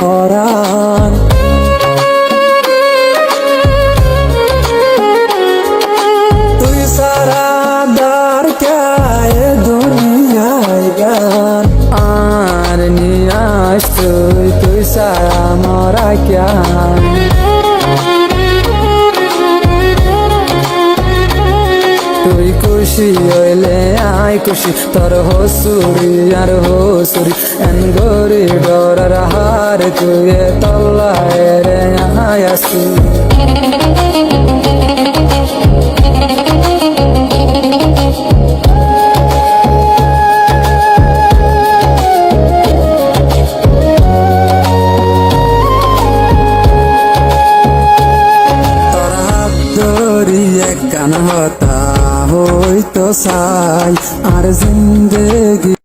পরাণ তুই সারা দার কায় দুনিয়ায় আর নিয়াস তুই তুই সারা মরা ক্যান তুই খুশি হইলে আই খুশি, তোর হসুরি আর হসুরি, এন গরি হার তুই তল্লায় রে আসি কান হতা হইতো সাই আর জিন্দেগি